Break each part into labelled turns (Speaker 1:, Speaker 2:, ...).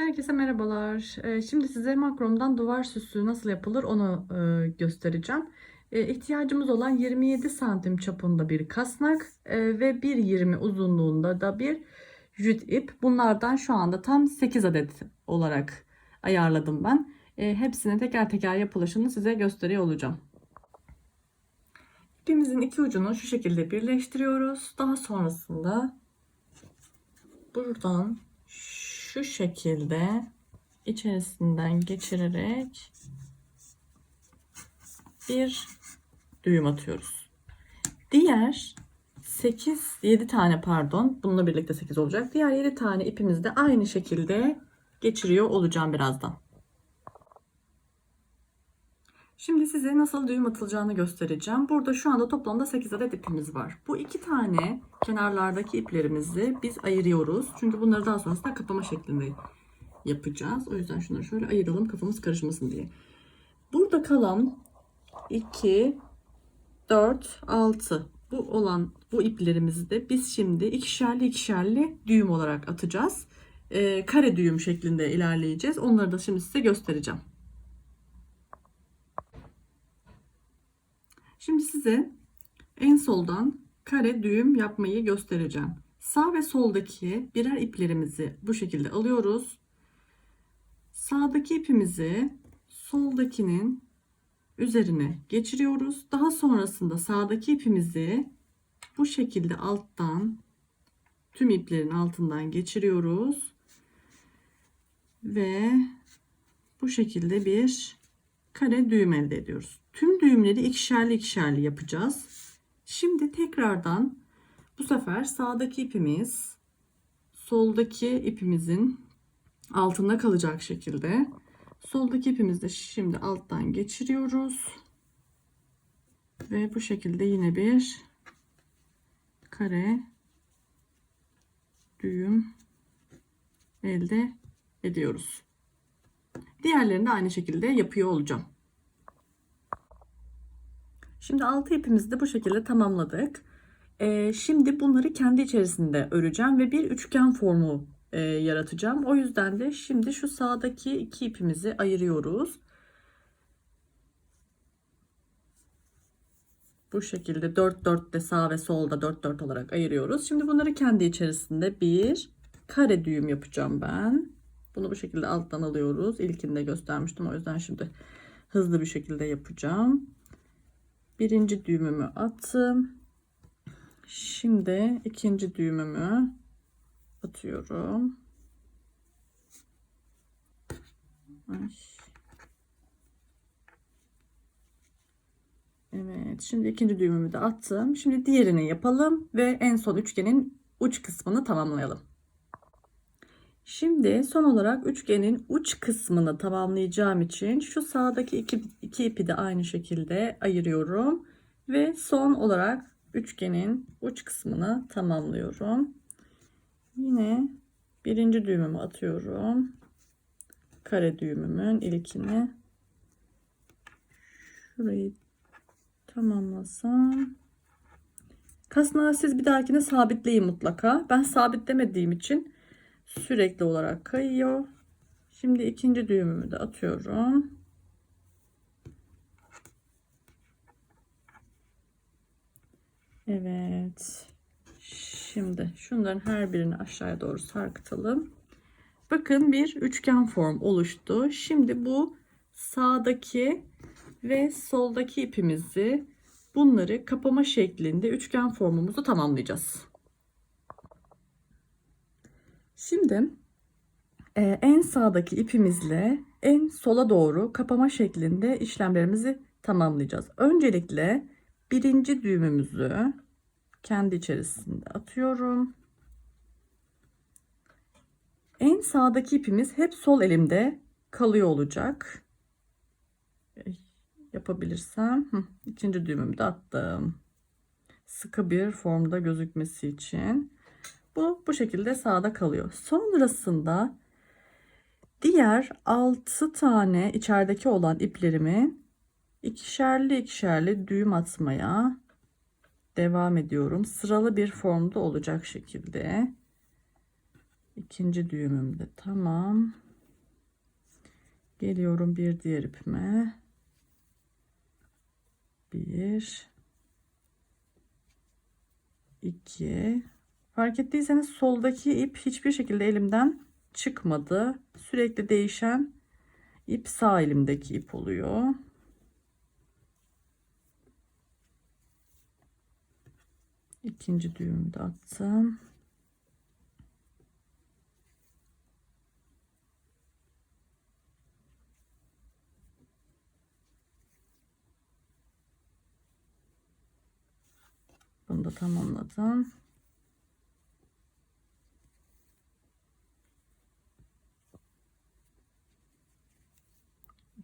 Speaker 1: Herkese merhabalar. Ee, Şimdi size makromdan duvar süsü nasıl yapılır onu e, göstereceğim. E, İhtiyacımız olan 27 santim çapında bir kasnak e, ve 1.20 uzunluğunda da bir jüt ip. Bunlardan şu anda tam 8 adet olarak ayarladım ben. E, Hepsinin teker teker yapılışını size gösteriyor olacağım. İpimizin iki ucunu şu şekilde birleştiriyoruz. Daha sonrasında buradan şu şekilde içerisinden geçirerek bir düğüm atıyoruz. Diğer 8 7 tane pardon bununla birlikte 8 olacak. Diğer 7 tane ipimizi de aynı şekilde geçiriyor olacağım birazdan. Şimdi size nasıl düğüm atılacağını göstereceğim. Burada şu anda toplamda 8 adet ipimiz var. Bu iki tane kenarlardaki iplerimizi biz ayırıyoruz. Çünkü bunları daha sonrasında kapama şeklinde yapacağız. O yüzden şunları şöyle ayıralım kafamız karışmasın diye. Burada kalan 2, 4, 6 bu olan bu iplerimizi de biz şimdi ikişerli ikişerli düğüm olarak atacağız. Ee, kare düğüm şeklinde ilerleyeceğiz. Onları da şimdi size göstereceğim. Şimdi size en soldan kare düğüm yapmayı göstereceğim. Sağ ve soldaki birer iplerimizi bu şekilde alıyoruz. Sağdaki ipimizi soldakinin üzerine geçiriyoruz. Daha sonrasında sağdaki ipimizi bu şekilde alttan tüm iplerin altından geçiriyoruz. Ve bu şekilde bir kare düğüm elde ediyoruz. Tüm düğümleri ikişerli ikişerli yapacağız. Şimdi tekrardan bu sefer sağdaki ipimiz soldaki ipimizin altında kalacak şekilde soldaki ipimizi de şimdi alttan geçiriyoruz. Ve bu şekilde yine bir kare düğüm elde ediyoruz. Diğerlerini de aynı şekilde yapıyor olacağım. Şimdi altı ipimizi de bu şekilde tamamladık. Ee, şimdi bunları kendi içerisinde öreceğim ve bir üçgen formu e, yaratacağım. O yüzden de şimdi şu sağdaki iki ipimizi ayırıyoruz. Bu şekilde 4 4 de sağ ve solda 4 4 olarak ayırıyoruz. Şimdi bunları kendi içerisinde bir kare düğüm yapacağım ben. Bunu bu şekilde alttan alıyoruz. İlkinde göstermiştim. O yüzden şimdi hızlı bir şekilde yapacağım. Birinci düğümümü attım. Şimdi ikinci düğümümü atıyorum. Evet, şimdi ikinci düğümümü de attım. Şimdi diğerini yapalım ve en son üçgenin uç kısmını tamamlayalım. Şimdi son olarak üçgenin uç kısmını tamamlayacağım için şu sağdaki iki, iki ipi de aynı şekilde ayırıyorum. Ve son olarak üçgenin uç kısmını tamamlıyorum. Yine birinci düğümümü atıyorum. Kare düğümümün ilkini. Şurayı tamamlasam. Kasnağı siz bir dahakine sabitleyin mutlaka. Ben sabitlemediğim için sürekli olarak kayıyor. Şimdi ikinci düğümümü de atıyorum. Evet. Şimdi şunların her birini aşağıya doğru sarkıtalım. Bakın bir üçgen form oluştu. Şimdi bu sağdaki ve soldaki ipimizi bunları kapama şeklinde üçgen formumuzu tamamlayacağız. Şimdi e, en sağdaki ipimizle en sola doğru kapama şeklinde işlemlerimizi tamamlayacağız. Öncelikle birinci düğümümüzü kendi içerisinde atıyorum. En sağdaki ipimiz hep sol elimde kalıyor olacak. Yapabilirsem ikinci düğümümü de attım. Sıkı bir formda gözükmesi için. Bu bu şekilde sağda kalıyor. Sonrasında diğer 6 tane içerideki olan iplerimi ikişerli ikişerli düğüm atmaya devam ediyorum. Sıralı bir formda olacak şekilde. İkinci düğümüm de tamam. Geliyorum bir diğer ipime. Bir. iki. Fark ettiyseniz soldaki ip hiçbir şekilde elimden çıkmadı. Sürekli değişen ip sağ elimdeki ip oluyor. İkinci düğümü de attım. Bunu da tamamladım.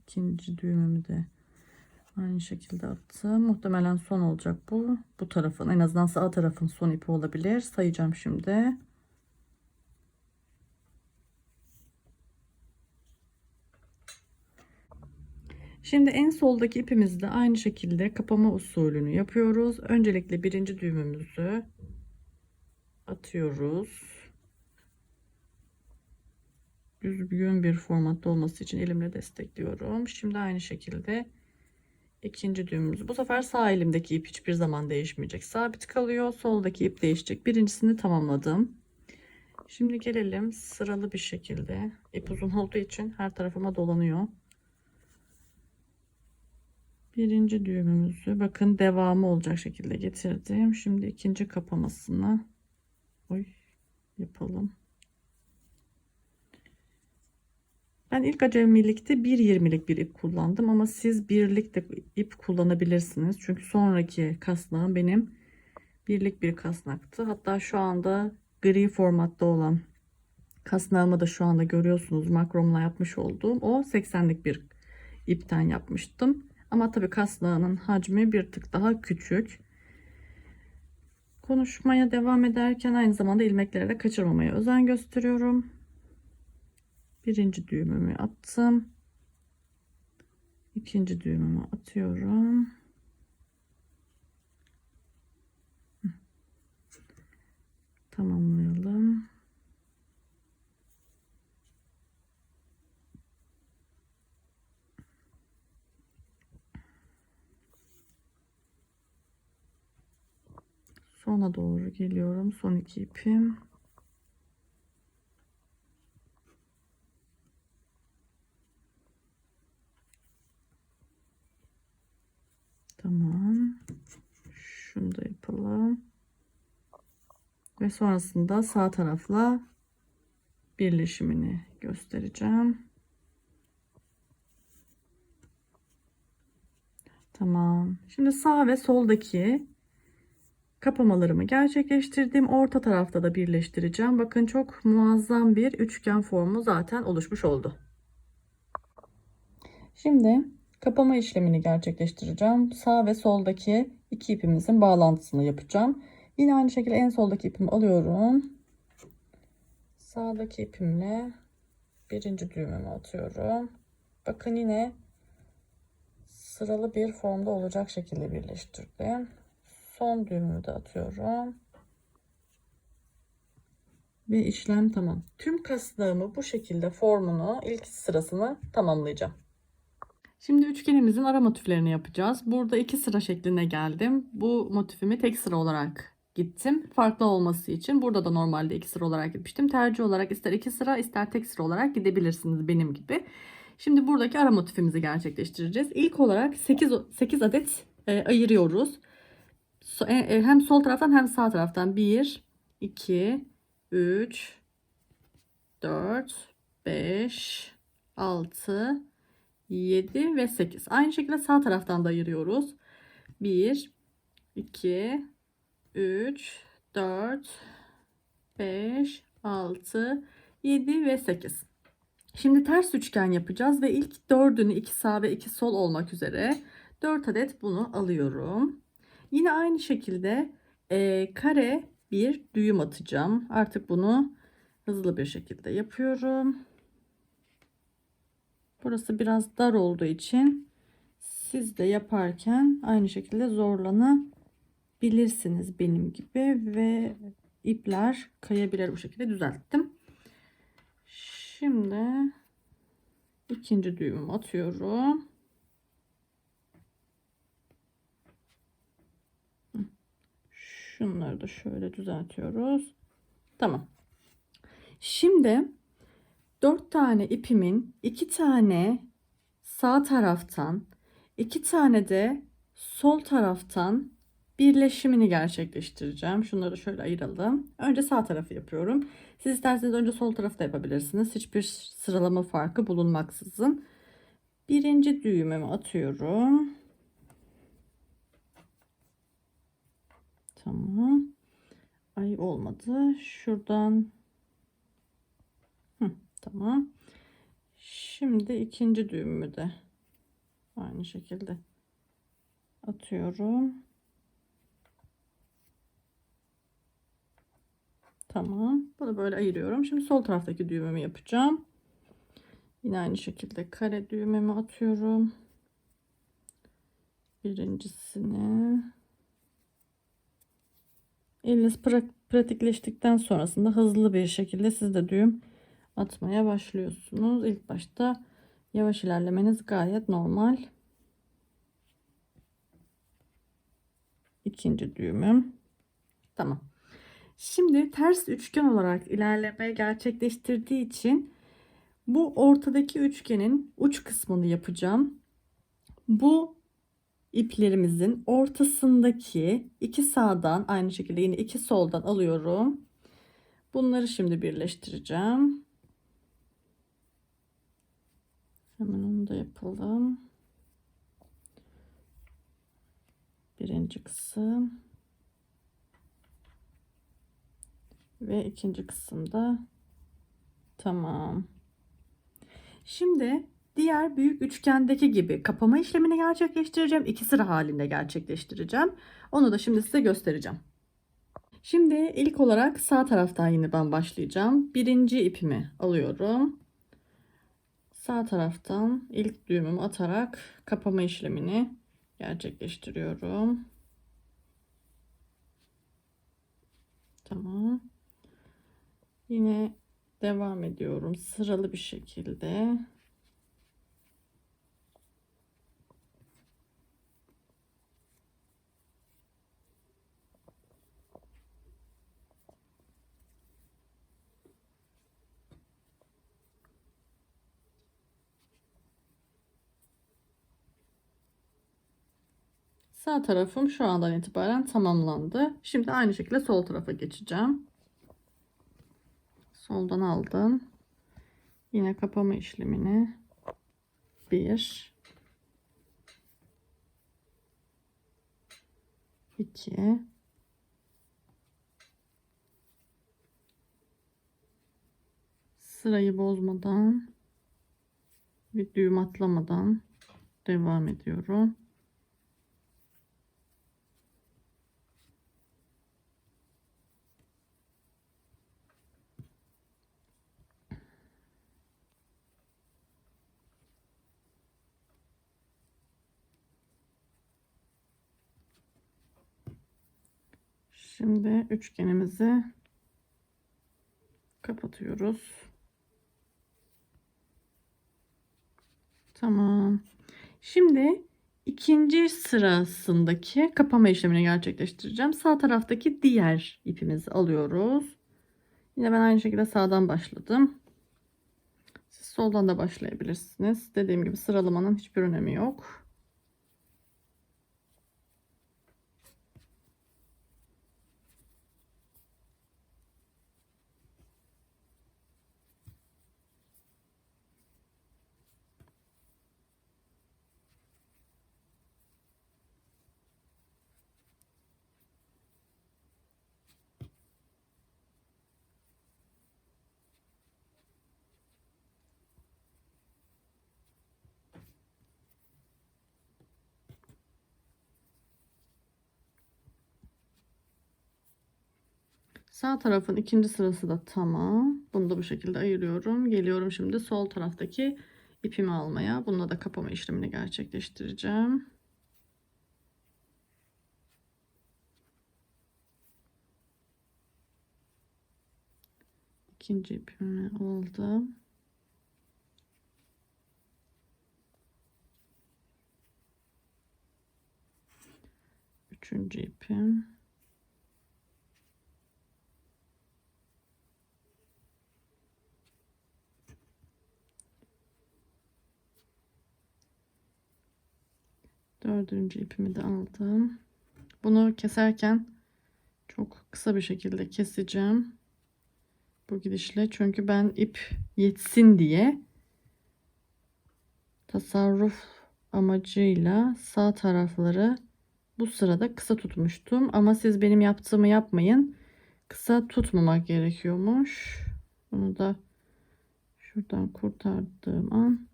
Speaker 1: İkinci düğümümü de aynı şekilde attım. Muhtemelen son olacak bu. Bu tarafın en azından sağ tarafın son ipi olabilir. Sayacağım şimdi. Şimdi en soldaki ipimizde aynı şekilde kapama usulünü yapıyoruz. Öncelikle birinci düğümümüzü atıyoruz. Düzgün bir formatta olması için elimle destekliyorum. Şimdi aynı şekilde ikinci düğümümüz. Bu sefer sağ elimdeki ip hiçbir zaman değişmeyecek. Sabit kalıyor. Soldaki ip değişecek. Birincisini tamamladım. Şimdi gelelim sıralı bir şekilde. İp uzun olduğu için her tarafıma dolanıyor. Birinci düğümümüzü bakın devamı olacak şekilde getirdim. Şimdi ikinci kapamasını oy, yapalım. Ben ilk acemilikte 1.20'lik bir ip kullandım ama siz birlik de ip kullanabilirsiniz. Çünkü sonraki kasnağım benim birlik bir kasnaktı. Hatta şu anda gri formatta olan kasnağımı da şu anda görüyorsunuz makromla yapmış olduğum o 80'lik bir ipten yapmıştım. Ama tabii kasnağının hacmi bir tık daha küçük. Konuşmaya devam ederken aynı zamanda ilmekleri de kaçırmamaya özen gösteriyorum. Birinci düğümümü attım. İkinci düğümümü atıyorum. Tamamlayalım. Sona doğru geliyorum. Son iki ipim. Tamam. Şunu da yapalım. Ve sonrasında sağ tarafla birleşimini göstereceğim. Tamam. Şimdi sağ ve soldaki kapamalarımı gerçekleştirdim. Orta tarafta da birleştireceğim. Bakın çok muazzam bir üçgen formu zaten oluşmuş oldu. Şimdi kapama işlemini gerçekleştireceğim. Sağ ve soldaki iki ipimizin bağlantısını yapacağım. Yine aynı şekilde en soldaki ipimi alıyorum. Sağdaki ipimle birinci düğümümü atıyorum. Bakın yine sıralı bir formda olacak şekilde birleştirdim. Son düğümümü de atıyorum. Ve işlem tamam. Tüm kasnağımı bu şekilde formunu ilk sırasını tamamlayacağım. Şimdi üçgenimizin ara motiflerini yapacağız. Burada iki sıra şekline geldim. Bu motifimi tek sıra olarak gittim. Farklı olması için. Burada da normalde iki sıra olarak gitmiştim. Tercih olarak ister iki sıra ister tek sıra olarak gidebilirsiniz benim gibi. Şimdi buradaki ara motifimizi gerçekleştireceğiz. İlk olarak 8, 8 adet e, ayırıyoruz. So, e, e, hem sol taraftan hem sağ taraftan 1, 2, 3, 4, 5, 6, 7 ve 8. Aynı şekilde sağ taraftan da ayırıyoruz. 1, 2, 3, 4, 5, 6, 7 ve 8. Şimdi ters üçgen yapacağız ve ilk dördünü iki sağ ve iki sol olmak üzere 4 adet bunu alıyorum. Yine aynı şekilde e, kare bir düğüm atacağım. Artık bunu hızlı bir şekilde yapıyorum. Burası biraz dar olduğu için siz de yaparken aynı şekilde zorlanabilirsiniz benim gibi ve ipler kayabilir bu şekilde düzelttim. Şimdi ikinci düğümümü atıyorum. Şunları da şöyle düzeltiyoruz. Tamam. Şimdi 4 tane ipimin 2 tane sağ taraftan 2 tane de sol taraftan birleşimini gerçekleştireceğim. Şunları şöyle ayıralım. Önce sağ tarafı yapıyorum. Siz isterseniz önce sol tarafı da yapabilirsiniz. Hiçbir sıralama farkı bulunmaksızın. Birinci düğümümü atıyorum. Tamam. Ay olmadı. Şuradan. Tamam. Şimdi ikinci düğümümü de aynı şekilde atıyorum. Tamam. Bunu böyle ayırıyorum. Şimdi sol taraftaki düğümümü yapacağım. Yine aynı şekilde kare düğümümü atıyorum. Birincisini. Eliniz pra- pratikleştikten sonrasında hızlı bir şekilde siz de düğüm atmaya başlıyorsunuz. İlk başta yavaş ilerlemeniz gayet normal. İkinci düğümüm. Tamam. Şimdi ters üçgen olarak ilerleme gerçekleştirdiği için bu ortadaki üçgenin uç kısmını yapacağım. Bu iplerimizin ortasındaki iki sağdan aynı şekilde yine iki soldan alıyorum. Bunları şimdi birleştireceğim. Hemen onu da yapalım. Birinci kısım. Ve ikinci kısımda tamam. Şimdi diğer büyük üçgendeki gibi kapama işlemini gerçekleştireceğim. İki sıra halinde gerçekleştireceğim. Onu da şimdi size göstereceğim. Şimdi ilk olarak sağ taraftan yine ben başlayacağım. Birinci ipimi alıyorum. Sağ taraftan ilk düğümümü atarak kapama işlemini gerçekleştiriyorum. Tamam. Yine devam ediyorum sıralı bir şekilde. Sağ tarafım şu andan itibaren tamamlandı. Şimdi aynı şekilde sol tarafa geçeceğim. Soldan aldım. Yine kapama işlemini 1 2 sırayı bozmadan bir düğüm atlamadan devam ediyorum. Şimdi üçgenimizi kapatıyoruz. Tamam. Şimdi ikinci sırasındaki kapama işlemini gerçekleştireceğim. Sağ taraftaki diğer ipimizi alıyoruz. Yine ben aynı şekilde sağdan başladım. Siz soldan da başlayabilirsiniz. Dediğim gibi sıralamanın hiçbir önemi yok. Sağ tarafın ikinci sırası da tamam. Bunu da bu şekilde ayırıyorum. Geliyorum şimdi sol taraftaki ipimi almaya. Bununla da kapama işlemini gerçekleştireceğim. İkinci ipimi aldım. Üçüncü ipim. Dördüncü ipimi de aldım. Bunu keserken çok kısa bir şekilde keseceğim. Bu gidişle çünkü ben ip yetsin diye tasarruf amacıyla sağ tarafları bu sırada kısa tutmuştum. Ama siz benim yaptığımı yapmayın. Kısa tutmamak gerekiyormuş. Bunu da şuradan kurtardığım an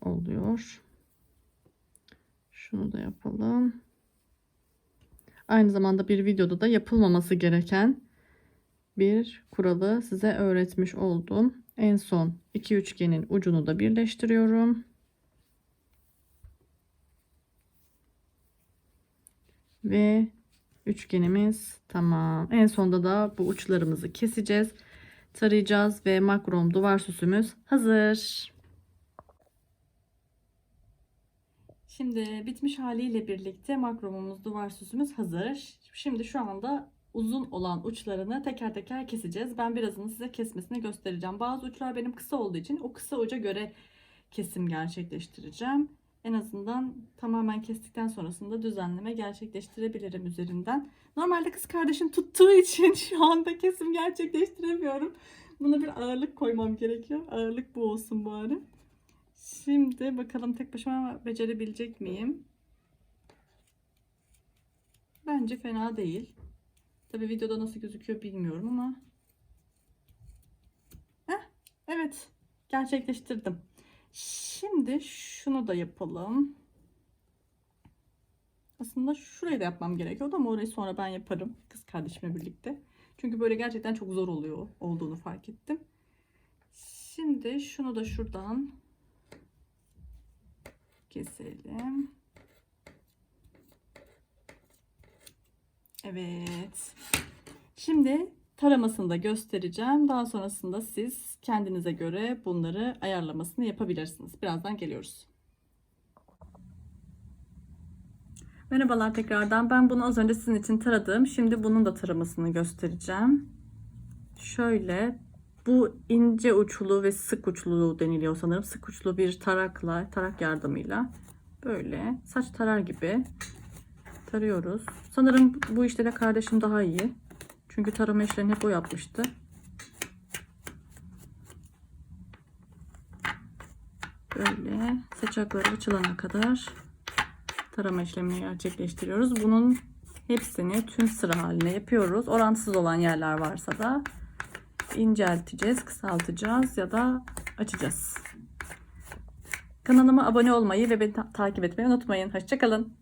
Speaker 1: oluyor. Şunu da yapalım. Aynı zamanda bir videoda da yapılmaması gereken bir kuralı size öğretmiş oldum. En son iki üçgenin ucunu da birleştiriyorum. Ve üçgenimiz tamam. En sonda da bu uçlarımızı keseceğiz. Tarayacağız ve makrom duvar süsümüz hazır. Şimdi bitmiş haliyle birlikte makromumuz duvar süsümüz hazır. Şimdi şu anda uzun olan uçlarını teker teker keseceğiz. Ben birazını size kesmesini göstereceğim. Bazı uçlar benim kısa olduğu için o kısa uca göre kesim gerçekleştireceğim. En azından tamamen kestikten sonrasında düzenleme gerçekleştirebilirim üzerinden. Normalde kız kardeşim tuttuğu için şu anda kesim gerçekleştiremiyorum. Buna bir ağırlık koymam gerekiyor. Ağırlık bu olsun bari. Şimdi bakalım tek başıma becerebilecek miyim? Bence fena değil. Tabi videoda nasıl gözüküyor bilmiyorum ama. Heh, evet gerçekleştirdim. Şimdi şunu da yapalım. Aslında şurayı da yapmam gerekiyordu ama orayı sonra ben yaparım kız kardeşimle birlikte. Çünkü böyle gerçekten çok zor oluyor olduğunu fark ettim. Şimdi şunu da şuradan keselim. Evet. Şimdi taramasını da göstereceğim. Daha sonrasında siz kendinize göre bunları ayarlamasını yapabilirsiniz. Birazdan geliyoruz. Merhabalar tekrardan. Ben bunu az önce sizin için taradım. Şimdi bunun da taramasını göstereceğim. Şöyle bu ince uçlu ve sık uçlu deniliyor sanırım. Sık uçlu bir tarakla, tarak yardımıyla böyle saç tarar gibi tarıyoruz. Sanırım bu işte de kardeşim daha iyi. Çünkü tarama işlerini hep o yapmıştı. Böyle saçakları açılana kadar tarama işlemini gerçekleştiriyoruz. Bunun hepsini tüm sıra haline yapıyoruz. Orantısız olan yerler varsa da incelteceğiz, kısaltacağız ya da açacağız. Kanalıma abone olmayı ve beni ta- takip etmeyi unutmayın. Hoşçakalın.